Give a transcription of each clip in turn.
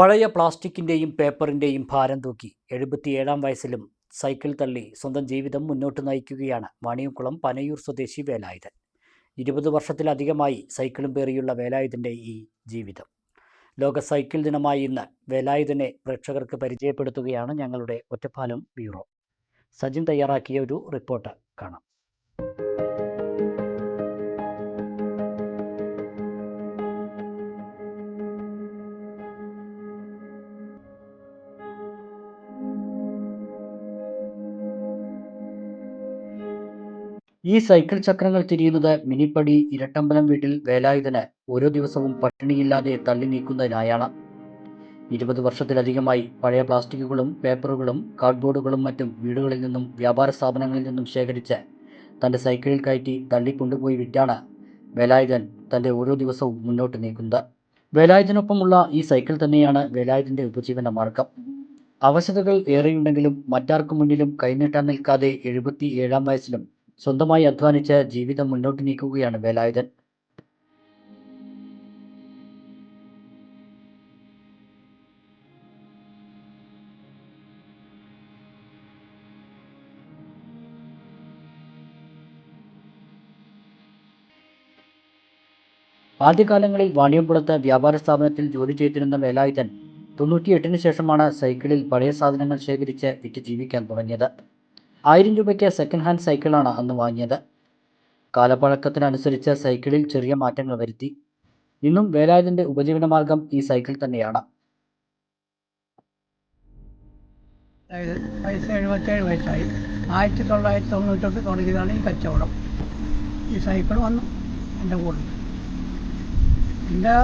പഴയ പ്ലാസ്റ്റിക്കിന്റെയും പേപ്പറിന്റെയും ഭാരം തൂക്കി എഴുപത്തിയേഴാം വയസ്സിലും സൈക്കിൾ തള്ളി സ്വന്തം ജീവിതം മുന്നോട്ട് നയിക്കുകയാണ് വാണിയംകുളം പനയൂർ സ്വദേശി വേലായുധൻ. ഇരുപത് വർഷത്തിലധികമായി സൈക്കിളും പേറിയുള്ള വേലായുധന്റെ ഈ ജീവിതം. ലോക സൈക്കിൾ ദിനമായി ഇന്ന് വേലായുധനെ പ്രേക്ഷകർക്ക് പരിചയപ്പെടുത്തുകയാണ് ഞങ്ങളുടെ ഒറ്റപ്പാലം ബ്യൂറോ. സജിൻ തയ്യാറാക്കിയ ഒരു റിപ്പോർട്ട് കാണാം. ഈ സൈക്കിൾ ചക്രങ്ങൾ തിരിയുന്നത് മിനിപ്പടി ഇരട്ടമ്പലം വീട്ടിൽ വേലായുധന് ഓരോ ദിവസവും പട്ടിണിയില്ലാതെ തള്ളി നീക്കുന്നതിനായാണ്. ഇരുപത് വർഷത്തിലധികമായി പഴയ പ്ലാസ്റ്റിക്കുകളും പേപ്പറുകളും കാർഡ്ബോർഡുകളും മറ്റും വീടുകളിൽ നിന്നും വ്യാപാര സ്ഥാപനങ്ങളിൽ നിന്നും ശേഖരിച്ച് തന്റെ സൈക്കിളിൽ കയറ്റി തള്ളിക്കൊണ്ടുപോയി വിറ്റാണ് വേലായുധൻ തന്റെ ഓരോ ദിവസവും മുന്നോട്ട് നീക്കുന്നത്. വേലായുധനൊപ്പമുള്ള ഈ സൈക്കിൾ തന്നെയാണ് വേലായുധന്റെ ഉപജീവന മാർഗം. അവശതകൾ ഏറെയുണ്ടെങ്കിലും മറ്റാർക്കു മുന്നിലും കൈനീട്ടാൻ നിൽക്കാതെ എഴുപത്തി ഏഴാം വയസ്സിലും സ്വന്തമായി അധ്വാനിച്ച് ജീവിതം മുന്നോട്ട് നീക്കുകയാണ് വേലായുധൻ. ആദ്യകാലങ്ങളിൽ വാണിയംകുളത്ത് വ്യാപാര സ്ഥാപനത്തിൽ ജോലി ചെയ്തിരുന്ന വേലായുധൻ തൊണ്ണൂറ്റിയെട്ടിന് ശേഷമാണ് സൈക്കിളിൽ പഴയ സാധനങ്ങൾ ശേഖരിച്ച് വിറ്റ് ജീവിക്കാൻ തുടങ്ങിയത്. ആയിരം രൂപയ്ക്ക് സെക്കൻഡ് ഹാൻഡ് സൈക്കിളാണ് അന്ന് വാങ്ങിയത്. കാലപ്പഴക്കത്തിനനുസരിച്ച് സൈക്കിളിൽ ചെറിയ മാറ്റങ്ങൾ വരുത്തി. ഇന്നും വേലായുധന്റെ ഉപജീവന മാർഗം ഈ സൈക്കിൾ തന്നെയാണ്. വയസ്സ് എഴുപത്തേഴ് വയസ്സായി. ആയിരത്തി തൊള്ളായിരത്തി തൊണ്ണൂറ്റൊട്ട് തുടങ്ങിയതാണ് ഈ കച്ചവടം. ഈ സൈക്കിൾ വന്നു എന്റെ കൂടെ. എന്റെ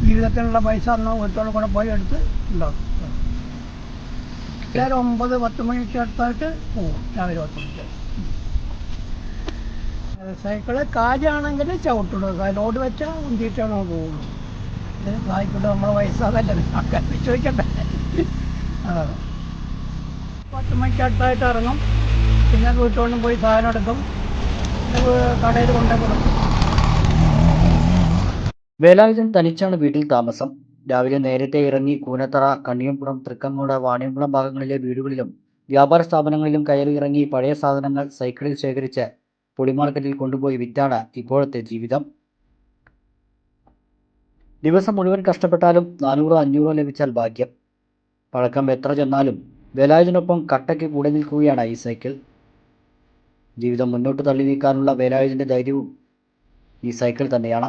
ജീവിതത്തിനുള്ള പൈസ അന്ന് വീട്ടോടെ കൂടെ പോയി എടുത്ത് ഉണ്ടാവും എല്ലാവരും ഒമ്പത് പത്ത് മണിക്ക് അടുത്തായിട്ട് പോകും രാവിലെ പത്ത് മണിക്ക്. സൈക്കിൾ കാജാണെങ്കിൽ ചവിട്ടിടുക ലോഡ് വെച്ചാൽ ഉന്തിയിട്ടാണ് പോകുള്ളൂ ഇത് ആയിക്കോട്ടെ നമ്മളെ വയസ്സാകല്ലേ ആൾക്കാർ ചോദിക്കട്ടെ. അതാണ് പത്ത് മണിക്ക് അടുത്തായിട്ട് ഇറങ്ങും. പിന്നെ വീട്ടുകൊണ്ടും പോയി സാധനം എടുക്കും. പിന്നെ കടയിൽ കൊണ്ടു കൊടുക്കും. വേലായുധൻ തനിച്ചാണ് വീട്ടിൽ താമസം. രാവിലെ നേരത്തെ ഇറങ്ങി കൂനത്തറ കണ്ണിയമ്പുറം തൃക്കങ്ങോട് വാണിയംകുളം ഭാഗങ്ങളിലെ വീടുകളിലും വ്യാപാര സ്ഥാപനങ്ങളിലും കയറി ഇറങ്ങി പഴയ സാധനങ്ങൾ സൈക്കിളിൽ ശേഖരിച്ച് പൊളിമാർക്കറ്റിൽ കൊണ്ടുപോയി വിറ്റാണ് ഇപ്പോഴത്തെ ജീവിതം. ദിവസം മുഴുവൻ കഷ്ടപ്പെട്ടാലും നാനൂറോ അഞ്ഞൂറോ ലഭിച്ചാൽ ഭാഗ്യം. പഴക്കം എത്ര ചെന്നാലും വേലായുധനൊപ്പം കട്ടയ്ക്ക് കൂടെ നിൽക്കുകയാണ് ഈ സൈക്കിൾ. ജീവിതം മുന്നോട്ട് തള്ളി നീക്കാനുള്ള വേലായുധന്റെ ധൈര്യവും ഈ സൈക്കിൾ തന്നെയാണ്.